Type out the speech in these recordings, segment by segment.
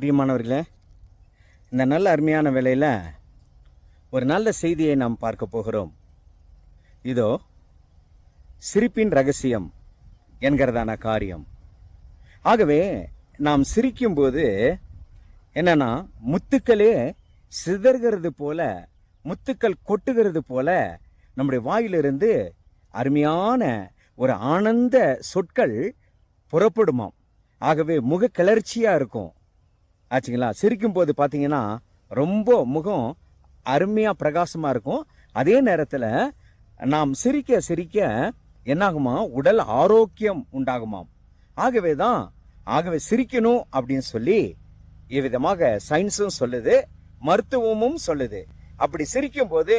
பிரியமானவர்களே இந்த நல்ல அருமையான வேலையில் ஒரு நல்ல செய்தியை நாம் பார்க்க போகிறோம். இதோ சிரிப்பின் ரகசியம் என்கிறதான காரியம். ஆகவே நாம் சிரிக்கும்போது என்னென்னா முத்துக்களே சிதறுகிறது போல முத்துக்கள் கொட்டுகிறது போல நம்முடைய வாயிலிருந்து அருமையான ஒரு ஆனந்த சொற்கள் புறப்படுமாம். ஆகவே முக கிளர்ச்சியாக இருக்கும். ஆச்சுங்களா? சிரிக்கும் போது பார்த்தீங்கன்னா ரொம்ப முகம் அருமையாக பிரகாசமாக இருக்கும். அதே நேரத்தில் நாம் சிரிக்க சிரிக்க என்னாகுமா? உடல் ஆரோக்கியம் உண்டாகுமாம். ஆகவே தான் ஆகவே சிரிக்கணும் அப்படின்னு சொல்லி இவ்விதமாக சயின்ஸும் சொல்லுது மருத்துவமும் சொல்லுது. அப்படி சிரிக்கும் போது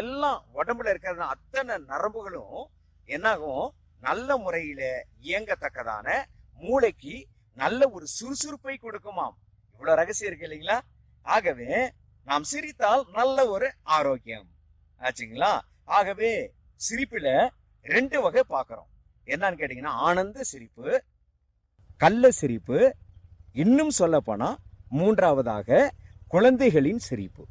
எல்லாம் உடம்புல இருக்கிற அத்தனை நரம்புகளும் என்னாகும்? நல்ல முறையில இயங்கத்தக்கதான மூளைக்கு நல்ல ஒரு சுறுசுறுப்பை கொடுக்குமாம். இவ்வளோ ரகசியம் இருக்கு இல்லைங்களா? ஆகவே நாம் சிரித்தால் நல்ல ஒரு ஆரோக்கியம். ஆச்சுங்களா? ஆகவே சிரிப்பில் ரெண்டு வகை பார்க்கறோம் என்னன்னு கேட்டிங்கன்னா ஆனந்த சிரிப்பு கள்ள சிரிப்பு இன்னும் சொல்லப்போனால் மூன்றாவதாக குழந்தைகளின் சிரிப்பு.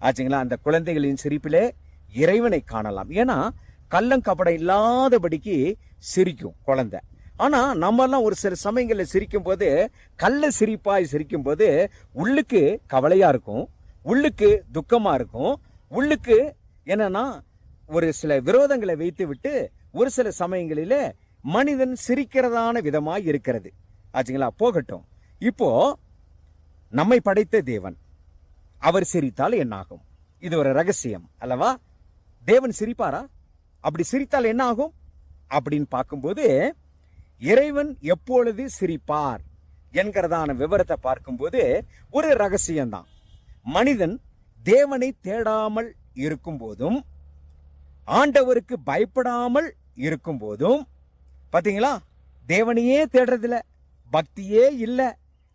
ஆச்சுங்களா? அந்த குழந்தைகளின் சிரிப்பிலே இறைவனை காணலாம். ஏன்னா கள்ளங்கப்படம் இல்லாதபடிக்கு சிரிக்கும் குழந்தை. ஆனால் நம்மெல்லாம் ஒரு சில சமயங்களில் சிரிக்கும் போது கள்ள சிரிப்பாய் சிரிக்கும் போது உள்ளுக்கு கவலையாக இருக்கும் உள்ளுக்கு துக்கமாக இருக்கும் உள்ளுக்கு என்னன்னா ஒரு சில விரோதங்களை வைத்து விட்டு ஒரு சில சமயங்களில் மனிதன் சிரிக்கிறதான விதமாக இருக்கிறது. ஆச்சுங்களா? போகட்டும். இப்போ நம்மை படைத்த தேவன். அவர் சிரித்தால் என்னாகும்? இது ஒரு ரகசியம் அல்லவா? தேவன் சிரிப்பாரா? அப்படி சிரித்தால் என்ன ஆகும் அப்படின்னு பார்க்கும்போது இறைவன் எப்பொழுது சிரிப்பார் என்கிறதான விவரத்தை பார்க்கும்போது ஒரு ரகசியம்தான். மனிதன் தேவனை தேடாமல் இருக்கும்போதும் ஆண்டவருக்கு பயப்படாமல் இருக்கும்போதும் பார்த்தீங்களா தேவனையே தேடுறதில்ல பக்தியே இல்லை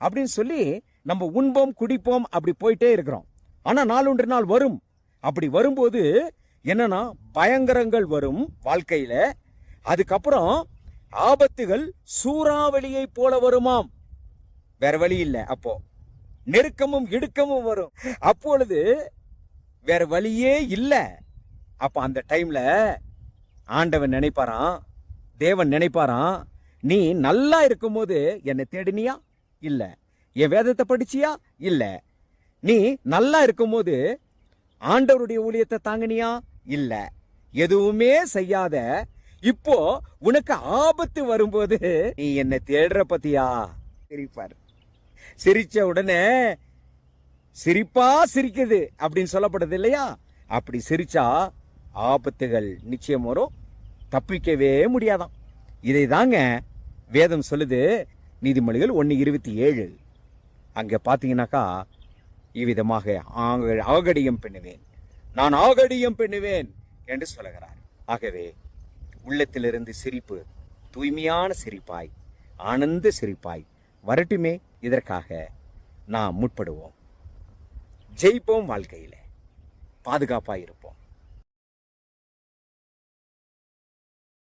அப்படின்னு சொல்லி நம்ம உண்போம் குடிப்போம் அப்படி போயிட்டே இருக்கிறோம். ஆனா நாளொன்று நாள் வரும். அப்படி வரும்போது என்னன்னா பயங்கரங்கள் வரும் வாழ்க்கையில. அதுக்கப்புறம் ஆபத்துகள் சூறாவளியை போல வருமாம். வேற வழி இல்லை அப்போ. நெருக்கமும் இடுக்கமும் வரும். அப்பொழுது வேற வழியே இல்லை. அப்ப அந்த டைம்ல ஆண்டவன் நினைப்பாராம் தேவன் நினைப்பாராம் நீ நல்லா இருக்கும்போது என்னை தேடினியா? இல்லை. என் வேதத்தை படிச்சியா? இல்லை. நீ நல்லா இருக்கும்போது ஆண்டவருடைய ஊழியத்தை தாங்கினியா? இல்லை. எதுவுமே செய்யாத இப்போ உனக்கு ஆபத்து வரும்போது நீ என்னை தேடுற பத்தியா? சிரிப்பார். சிரிச்ச உடனே சிரிப்பா சிரிக்குது அப்படின்னு சொல்லப்படுது இல்லையா? அப்படி சிரிச்சா ஆபத்துகள் நிச்சயம் வரும். தப்பிக்கவே முடியாதாம். இதை தாங்க வேதம் சொல்லுது நீதிமொழிகள் ஒன்று இருபத்தி ஏழு. அங்கே பார்த்தீங்கன்னாக்கா இவ்விதமாக ஆக ஆகடியம் பண்ணுவேன். நான் ஆகடியம் பண்ணுவேன் என்று சொல்லுகிறார். ஆகவே உள்ளத்திலிருந்து சிரிப்பு தூய்மையான சிரிப்பாய் ஆனந்த சிரிப்பாய் வரட்டுமே இதற்காக நாம் முற்படுவோம். ஜெயிப்போம் வாழ்க்கையில். பாதுகாப்பாக இருப்போம்.